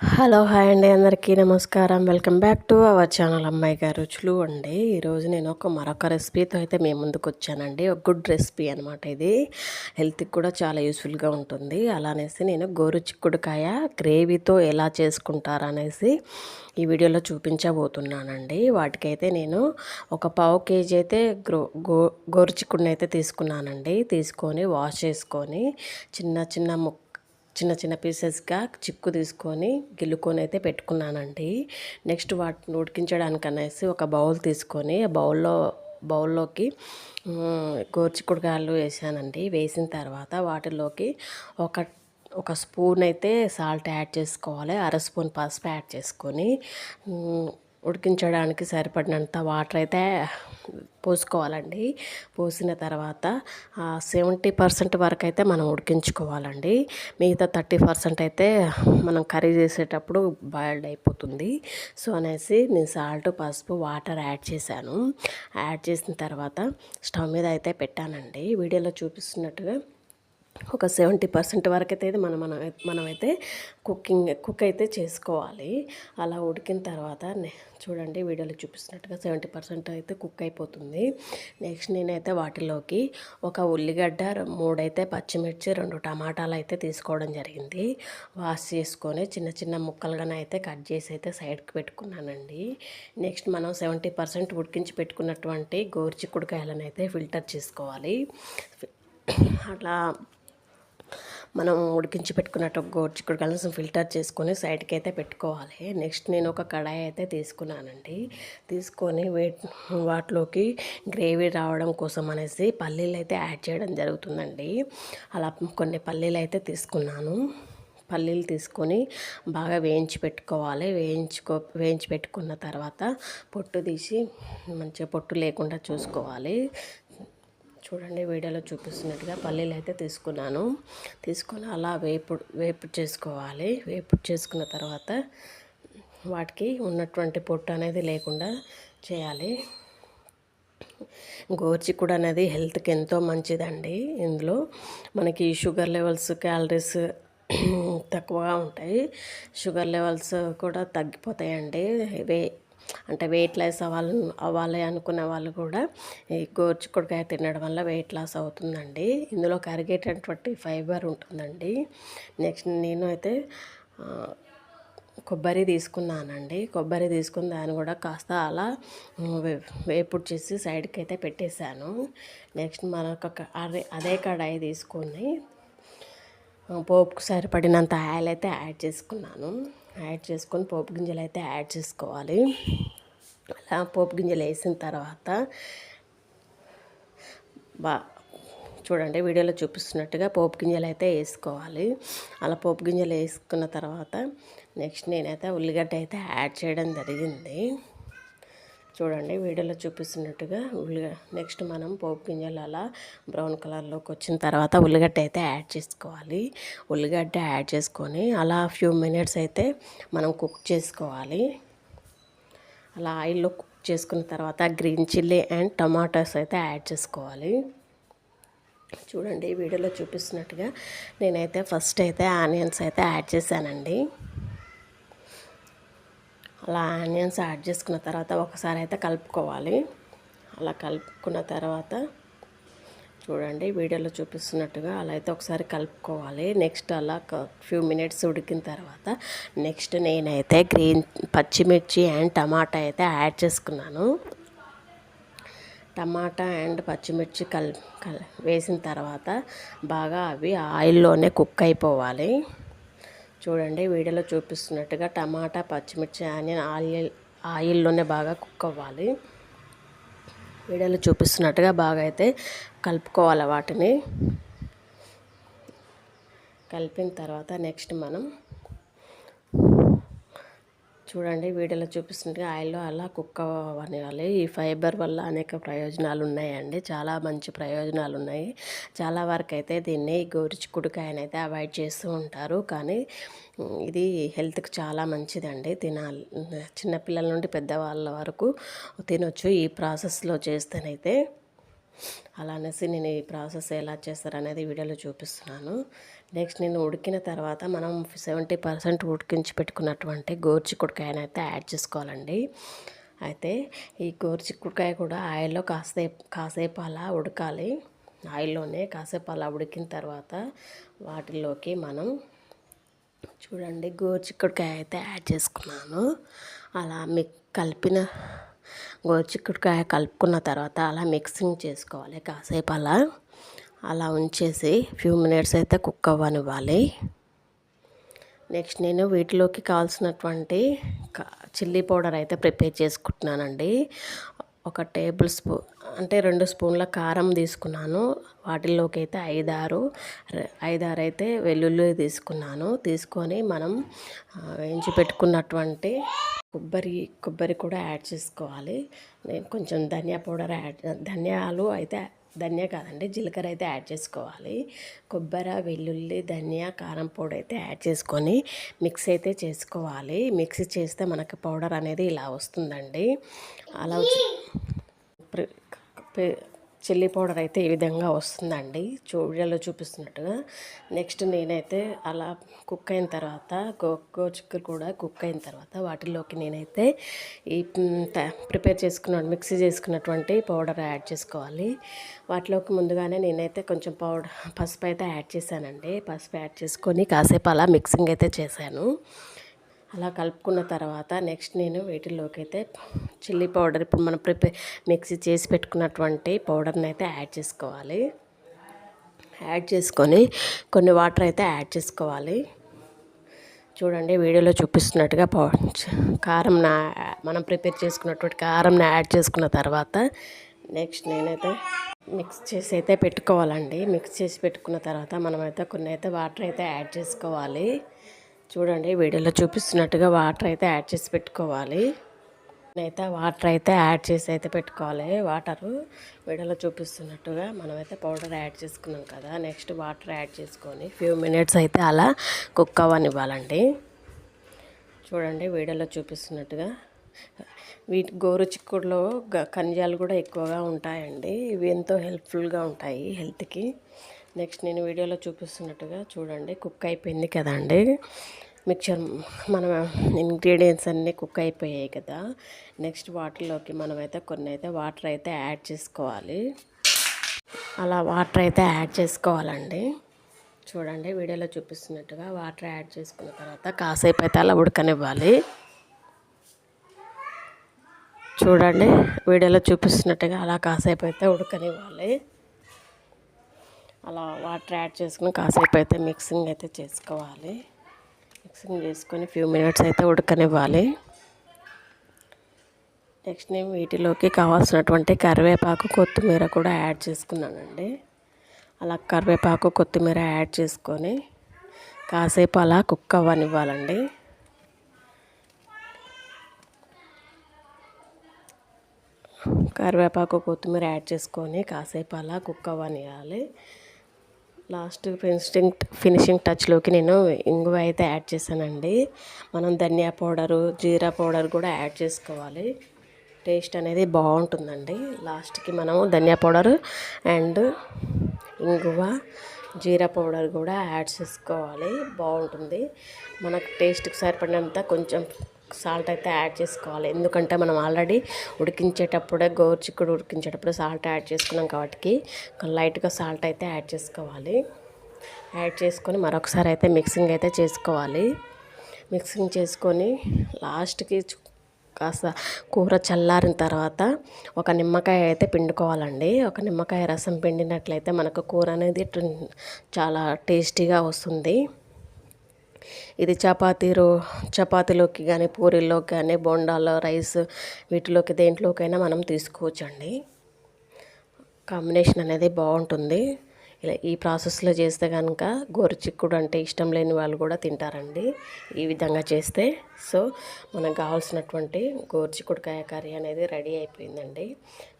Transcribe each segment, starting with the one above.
Hello hi అండి. అందరికీ నమస్కారం. Welcome back to our channel అమ్మాయి గారు రుచులు అండి. ఈరోజు నేను ఒక మరొక రెసిపీతో అయితే మేము ముందుకు వచ్చానండి. ఒక గుడ్ రెసిపీ అనమాట ఇది. హెల్త్కి కూడా చాలా యూస్ఫుల్గా ఉంటుంది. అలానేసి నేను గోరు చిక్కుడుకాయ గ్రేవీతో ఎలా చేసుకుంటారు అనేసి ఈ వీడియోలో చూపించబోతున్నానండి. వాటికైతే నేను ఒక పావు కేజీ అయితే గ్రో గో గోరు అయితే తీసుకున్నానండి. తీసుకొని వాష్ చేసుకొని చిన్న చిన్న ముక్క చిన్న చిన్న పీసెస్గా చిక్కు తీసుకొని గిల్లుకొని అయితే పెట్టుకున్నానండి. నెక్స్ట్ వాటిని ఉడికించడానికి అనేసి ఒక బౌల్ తీసుకొని బౌల్లో బౌల్లోకి గోర్చిక్కుడుకాయలు వేసానండి. వేసిన తర్వాత వాటిలోకి ఒక ఒక స్పూన్ అయితే సాల్ట్ యాడ్ చేసుకోవాలి. అర స్పూన్ పసుపు యాడ్ చేసుకొని ఉడికించడానికి సరిపడినంత వాటర్ అయితే పోసుకోవాలండి. పోసిన తర్వాత సెవెంటీ పర్సెంట్ వరకు అయితే మనం ఉడికించుకోవాలండి. మిగతా థర్టీ పర్సెంట్ అయితే మనం కర్రీ చేసేటప్పుడు బాయిల్డ్ అయిపోతుంది. సో అనేసి నేను సాల్ట్ పసుపు వాటర్ యాడ్ చేశాను. యాడ్ చేసిన తర్వాత స్టవ్ మీద అయితే పెట్టానండి. వీడియోలో చూపిస్తున్నట్టుగా ఒక సెవెంటీ పర్సెంట్ వరకు అయితే మనం మనం మనమైతే కుకింగ్ కుక్ అయితే చేసుకోవాలి. అలా ఉడికిన తర్వాత చూడండి వీడియోలో చూపిస్తున్నట్టుగా సెవెంటీ పర్సెంట్ అయితే కుక్ అయిపోతుంది. నెక్స్ట్ నేనైతే వాటిలోకి ఒక ఉల్లిగడ్డ మూడైతే పచ్చిమిర్చి రెండు టమాటాలు అయితే తీసుకోవడం జరిగింది. వాష్ చేసుకొని చిన్న చిన్న ముక్కలుగానే అయితే కట్ చేసి అయితే సైడ్కి పెట్టుకున్నానండి. నెక్స్ట్ మనం సెవెంటీ పర్సెంట్ ఉడికించి పెట్టుకున్నటువంటి గోరుచిక్కుడుకాయలను అయితే ఫిల్టర్ చేసుకోవాలి. అట్లా మనం ఉడికించి పెట్టుకున్నట్టు గోర్చిక్కుడు కలిసి ఫిల్టర్ చేసుకొని సైడ్కి అయితే పెట్టుకోవాలి. నెక్స్ట్ నేను ఒక కడాయి అయితే తీసుకున్నానండి. తీసుకొని వాటిలోకి గ్రేవీ రావడం కోసం అనేసి పల్లీలు అయితే యాడ్ చేయడం జరుగుతుందండి. అలా కొన్ని పల్లీలు అయితే తీసుకున్నాను. పల్లీలు తీసుకొని బాగా వేయించి పెట్టుకోవాలి. వేయించుకో వేయించి పెట్టుకున్న తర్వాత పొట్టు తీసి మంచిగా పొట్టు లేకుండా చూసుకోవాలి. చూడండి వీడియోలో చూపిస్తున్నట్టుగా పల్లీలు అయితే తీసుకున్నాను. తీసుకొని అలా వేపు వేపు చేసుకోవాలి. వేపు చేసుకున్న తర్వాత వాటికి ఉన్నటువంటి పొట్టు అనేది లేకుండా చేయాలి. గోర్చిక్కుడు అనేది హెల్త్కి ఎంతో మంచిదండి. ఇందులో మనకి షుగర్ లెవెల్స్ క్యాలరీస్ తక్కువగా ఉంటాయి. షుగర్ లెవెల్స్ కూడా తగ్గిపోతాయండి. వే అంటే వెయిట్ లాస్ అవ్వాలి అవ్వాలి అనుకునే వాళ్ళు కూడా ఈ గోర్చిక్కుడుకాయ తినడం వల్ల వెయిట్ లాస్ అవుతుందండి. ఇందులో కరిగేటటువంటి ఫైబర్ ఉంటుందండి. నెక్స్ట్ నేను అయితే కొబ్బరి తీసుకున్నానండి. కొబ్బరి తీసుకున్న దాన్ని కూడా కాస్త అలా వేపుడు చేసి సైడ్కి అయితే పెట్టేశాను. నెక్స్ట్ మరొక అదే అదే కడాయి తీసుకొని పోపుకు సరిపడినంత ఆయిల్ అయితే యాడ్ చేసుకున్నాను. యాడ్ చేసుకొని పోపు గింజలు అయితే యాడ్ చేసుకోవాలి. అలా పోపు గింజలు వేసిన తర్వాత బా చూడండి వీడియోలో చూపిస్తున్నట్టుగా పోపు గింజలు అయితే వేసుకోవాలి. అలా పోపు గింజలు వేసుకున్న తర్వాత నెక్స్ట్ నేనైతే ఉల్లిగడ్డ అయితే యాడ్ చేయడం జరిగింది. చూడండి వీడియోలో చూపిస్తున్నట్టుగా ఉల్లిగడ్డ నెక్స్ట్ మనం పోపు గింజలు అలా బ్రౌన్ కలర్లోకి వచ్చిన తర్వాత ఉల్లిగడ్డ అయితే యాడ్ చేసుకోవాలి. ఉల్లిగడ్డ యాడ్ చేసుకొని అలా ఫ్యూ మినిట్స్ అయితే మనం కుక్ చేసుకోవాలి. అలా ఆయిల్లో కుక్ చేసుకున్న తర్వాత గ్రీన్ చిల్లీ అండ్ టమాటోస్ అయితే యాడ్ చేసుకోవాలి. చూడండి వీడియోలో చూపిస్తున్నట్టుగా నేనైతే ఫస్ట్ అయితే ఆనియన్స్ అయితే యాడ్ చేశానండి. అలా ఆనియన్స్ యాడ్ చేసుకున్న తర్వాత ఒకసారి అయితే కలుపుకోవాలి. అలా కలుపుకున్న తర్వాత చూడండి వీడియోలో చూపిస్తున్నట్టుగా అలా అయితే ఒకసారి కలుపుకోవాలి. నెక్స్ట్ అలా ఫ్యూ మినిట్స్ ఉడికిన తర్వాత నెక్స్ట్ నేనైతే గ్రీన్ పచ్చిమిర్చి అండ్ టమాటా అయితే యాడ్ చేసుకున్నాను. టమాటా అండ్ పచ్చిమిర్చి కల్ కల్ వేసిన తర్వాత బాగా అవి ఆయిల్లోనే కుక్ అయిపోవాలి. చూడండి వీడియోలో చూపిస్తున్నట్టుగా టమాటా పచ్చిమిర్చి ఆనియన్ ఆయిల్ ఆయిల్లోనే బాగా కుక్ అవ్వాలి. వీడియోలో చూపిస్తున్నట్టుగా బాగా అయితే కలుపుకోవాలి వాటిని. కలిపిన తర్వాత నెక్స్ట్ మనం చూడండి వీడియోలో చూపిస్తుంటే ఆయిల్లో అలా కుక్క అవ్వనివ్వాలి ఈ ఫైబర్ వల్ల అనేక ప్రయోజనాలు ఉన్నాయండి చాలా మంచి ప్రయోజనాలు ఉన్నాయి చాలా వరకు అయితే దీన్ని గోరుచిక్కుడుకాయనైతే అవాయిడ్ చేస్తూ ఉంటారు. కానీ ఇది హెల్త్కి చాలా మంచిదండి. తినాలి చిన్నపిల్లల నుండి పెద్దవాళ్ళ వరకు తినొచ్చు ఈ ప్రాసెస్లో చేస్తేనైతే. అలా అనేసి నేను ఈ ప్రాసెస్ ఎలా చేస్తారనేది వీడియోలో చూపిస్తున్నాను. నెక్స్ట్ నేను ఉడికిన తర్వాత మనం సెవెంటీ పర్సెంట్ ఉడికించి పెట్టుకున్నటువంటి గోరుచిక్కుడుకాయని అయితే యాడ్ చేసుకోవాలండి. అయితే ఈ గోరుచిక్కుడుకాయ కూడా ఆయిల్లో కాసేపు కాసేపు అలా ఉడకాలి. ఆయిల్లోనే కాసేపు అలా ఉడికిన తర్వాత వాటిల్లోకి మనం చూడండి గోరుచిక్కుడుకాయ అయితే యాడ్ చేసుకున్నాను. అలా మీ కలిపిన గోరుచిక్కుడుకాయ కలుపుకున్న తర్వాత అలా మిక్సింగ్ చేసుకోవాలి కాసేపు అలా అలా ఉంచేసి ఫ్యూ మినిట్స్ అయితే కుక్ అవ్వనివ్వాలి. నెక్స్ట్ నేను వీటిలోకి కావాల్సినటువంటి చిల్లీ పౌడర్ అయితే ప్రిపేర్ చేసుకుంటున్నానండి. ఒక టేబుల్ స్పూన్ అంటే రెండు స్పూన్ల కారం తీసుకున్నాను. వాటిల్లోకి అయితే ఐదారు ఐదారు అయితే వెల్లుల్లి తీసుకున్నాను. తీసుకొని మనం వేయించి పెట్టుకున్నటువంటి కొబ్బరి కొబ్బరి కూడా యాడ్ చేసుకోవాలి. నేను కొంచెం ధనియా పౌడర్ యాడ్ ధనియాలు అయితే ధనియా కాదండి జీలకర్ర అయితే యాడ్ చేసుకోవాలి. కొబ్బరి వెల్లుల్లి ధనియా కారం పొడి అయితే యాడ్ చేసుకొని మిక్స్ అయితే చేసుకోవాలి. మిక్సీ చేస్తే మనకి పౌడర్ అనేది ఇలా వస్తుందండి. అలా చిల్లీ పౌడర్ అయితే ఈ విధంగా వస్తుందండి. చూడలో చూపిస్తున్నట్టుగా. నెక్స్ట్ నేనైతే అలా కుక్ అయిన తర్వాత గో చిక్కులు కూడా కుక్ అయిన తర్వాత వాటిలోకి నేనైతే ఈ ప్రిపేర్ చేసుకున్న మిక్సీ చేసుకున్నటువంటి పౌడర్ యాడ్ చేసుకోవాలి. వాటిలోకి ముందుగానే నేనైతే కొంచెం పౌడర్ పసుపు అయితే యాడ్ చేశానండి. పసుపు యాడ్ చేసుకొని కాసేపు అలా మిక్సింగ్ అయితే చేశాను. అలా కలుపుకున్న తర్వాత నెక్స్ట్ నేను వీటిలోకి అయితే చిల్లీ పౌడర్ ఇప్పుడు మనం ప్రిపేర్ మిక్సీ చేసి పెట్టుకున్నటువంటి పౌడర్ని అయితే యాడ్ చేసుకోవాలి. యాడ్ చేసుకొని కొన్ని వాటర్ అయితే యాడ్ చేసుకోవాలి. చూడండి వీడియోలో చూపిస్తున్నట్టుగా కారం నా మనం ప్రిపేర్ చేసుకున్నటువంటి కారంని యాడ్ చేసుకున్న తర్వాత నెక్స్ట్ నేనైతే మిక్స్ చేసి అయితే పెట్టుకోవాలండి. మిక్స్ చేసి పెట్టుకున్న తర్వాత మనమైతే కొన్ని అయితే వాటర్ అయితే యాడ్ చేసుకోవాలి. చూడండి వీడియోలో చూపిస్తున్నట్టుగా వాటర్ అయితే యాడ్ చేసి పెట్టుకోవాలి. అయితే వాటర్ అయితే యాడ్ చేసి అయితే పెట్టుకోవాలి. వాటరు వీడియోలో చూపిస్తున్నట్టుగా మనమైతే పౌడర్ యాడ్ చేసుకున్నాం కదా నెక్స్ట్ వాటర్ యాడ్ చేసుకొని ఫ్యూ మినిట్స్ అయితే అలా కుక్ అవ్వనివ్వాలండి. చూడండి వీడియోలో చూపిస్తున్నట్టుగా వీటి గోరు చిక్కుడులో ఖనిజాలు కూడా ఎక్కువగా ఉంటాయండి. ఇవి ఎంతో హెల్ప్ఫుల్గా ఉంటాయి హెల్త్కి. నెక్స్ట్ నేను వీడియోలో చూపిస్తున్నట్టుగా చూడండి కుక్ అయిపోయింది కదండి. మిక్చర్ మన ఇంగ్రీడియంట్స్ అన్నీ కుక్ అయిపోయాయి కదా. నెక్స్ట్ వాటర్లోకి మనమైతే కొన్ని అయితే వాటర్ అయితే యాడ్ చేసుకోవాలి. అలా వాటర్ అయితే యాడ్ చేసుకోవాలండి. చూడండి వీడియోలో చూపిస్తున్నట్టుగా వాటర్ యాడ్ చేసుకున్న తర్వాత కాసేపు అయితే అలా ఉడకనివ్వాలి. చూడండి వీడియోలో చూపిస్తున్నట్టుగా అలా కాసేపు అయితే ఉడకనివ్వాలి. అలా వాటర్ యాడ్ చేసుకుని కాసేపు అయితే మిక్సింగ్ అయితే చేసుకోవాలి. మిక్సింగ్ చేసుకొని ఫ్యూ మినిట్స్ అయితే ఉడకనివ్వాలి. నెక్స్ట్ నేను వీటిలోకి కావాల్సినటువంటి కరివేపాకు కొత్తిమీర కూడా యాడ్ చేసుకున్నానండి. అలా కరివేపాకు కొత్తిమీర యాడ్ చేసుకొని కాసేపు అలా కుక్ అవ్వనివ్వాలండి. కరివేపాకు కొత్తిమీర యాడ్ చేసుకొని కాసేపు అలా కుక్ అవ్వనివ్వాలి లాస్ట్ ఫినిషింగ్ ఫినిషింగ్ టచ్లోకి నేను ఇంగువ అయితే యాడ్ చేశానండి. మనం ధనియా పౌడరు జీరా పౌడర్ కూడా యాడ్ చేసుకోవాలి. టేస్ట్ అనేది బాగుంటుందండి. లాస్ట్కి మనము ధనియా పౌడర్ అండ్ ఇంగువ జీరా పౌడర్ కూడా యాడ్ చేసుకోవాలి. బాగుంటుంది. మనకు టేస్ట్కి సరిపడినంత కొంచెం సాల్ట్ అయితే యాడ్ చేసుకోవాలి. ఎందుకంటే మనం ఆల్రెడీ ఉడికించేటప్పుడే గోరుచిక్కుడు ఉడికించేటప్పుడు సాల్ట్ యాడ్ చేసుకున్నాం కాబట్టి లైట్గా సాల్ట్ అయితే యాడ్ చేసుకోవాలి. యాడ్ చేసుకొని మరొకసారి అయితే మిక్సింగ్ అయితే చేసుకోవాలి. మిక్సింగ్ చేసుకొని లాస్ట్కి కాస్త కూర చల్లారిన తర్వాత ఒక నిమ్మకాయ అయితే పిండుకోవాలండి. ఒక నిమ్మకాయ రసం పిండినట్లయితే మనకు కూర అనేది చాలా టేస్టీగా వస్తుంది. ఇది చపాతీ రో చపాతీలోకి కానీ పూరీలోకి కానీ బొండాలో రైస్ వీటిలోకి దేంట్లోకైనా మనం తీసుకోవచ్చండి. కాంబినేషన్ అనేది బాగుంటుంది. ఇలా ఈ ప్రాసెస్లో చేస్తే కనుక గోరుచిక్కుడు అంటే ఇష్టం లేని వాళ్ళు కూడా తింటారండి. ఈ విధంగా చేస్తే. సో మనకు కావాల్సినటువంటి గోరుచిక్కుడుకాయ కర్రీ అనేది రెడీ అయిపోయిందండి.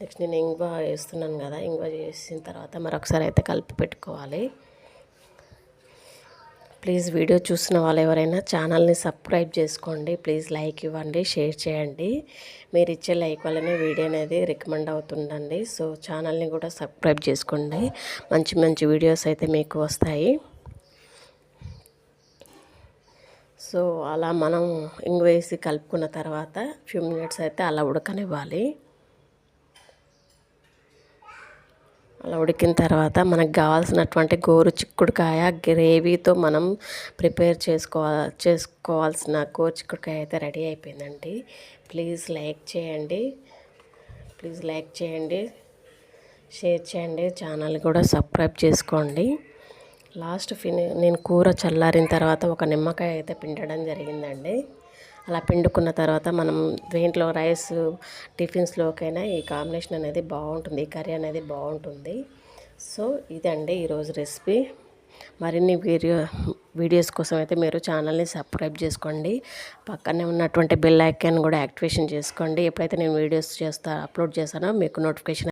నెక్స్ట్ నేను ఇంగువ వేస్తున్నాను కదా ఇంగువ చేసిన తర్వాత మరొకసారి అయితే కలిపి పెట్టుకోవాలి. ప్లీజ్ వీడియో చూసిన వాళ్ళు ఎవరైనా ఛానల్ని సబ్స్క్రైబ్ చేసుకోండి. ప్లీజ్ లైక్ ఇవ్వండి షేర్ చేయండి. మీరు ఇచ్చే లైక్ వల్లనే వీడియో అనేది రికమెండ్ అవుతుండండి సో ఛానల్ని కూడా సబ్స్క్రైబ్ చేసుకోండి. మంచి మంచి వీడియోస్ అయితే మీకు వస్తాయి. సో అలా మనం ఇంగ్ వేసి కలుపుకున్న తర్వాత ఫ్యూ మినిట్స్ అయితే అలా ఉడకనివ్వాలి. అలా ఉడికిన తర్వాత మనకు కావాల్సినటువంటి గోరు చిక్కుడుకాయ గ్రేవీతో మనం ప్రిపేర్ చేసుకోవాలి చేసుకోవాల్సిన గోరు చిక్కుడుకాయ అయితే రెడీ అయిపోయిందండి. ప్లీజ్ లైక్ చేయండి. ప్లీజ్ లైక్ చేయండి. షేర్ చేయండి. ఛానల్ కూడా సబ్స్క్రైబ్ చేసుకోండి. లాస్ట్ ఫిని నేను కూర చల్లారిన తర్వాత ఒక నిమ్మకాయ అయితే పిండడం జరిగిందండి. అలా పిండుకున్న తర్వాత మనం దేంట్లో రైస్ టిఫిన్స్లోకైనా ఈ కాంబినేషన్ అనేది బాగుంటుంది ఈ కర్రీ అనేది బాగుంటుంది. సో ఇదండి ఈరోజు రెసిపీ. మరిన్ని వీడియో వీడియోస్ కోసం అయితే మీరు ఛానల్ని సబ్స్క్రైబ్ చేసుకోండి. పక్కనే ఉన్నటువంటి బెల్ ఐకాన్ కూడా యాక్టివేషన్ చేసుకోండి. ఎప్పుడైతే నేను వీడియోస్ చేస్తా అప్లోడ్ చేస్తానో మీకు నోటిఫికేషన్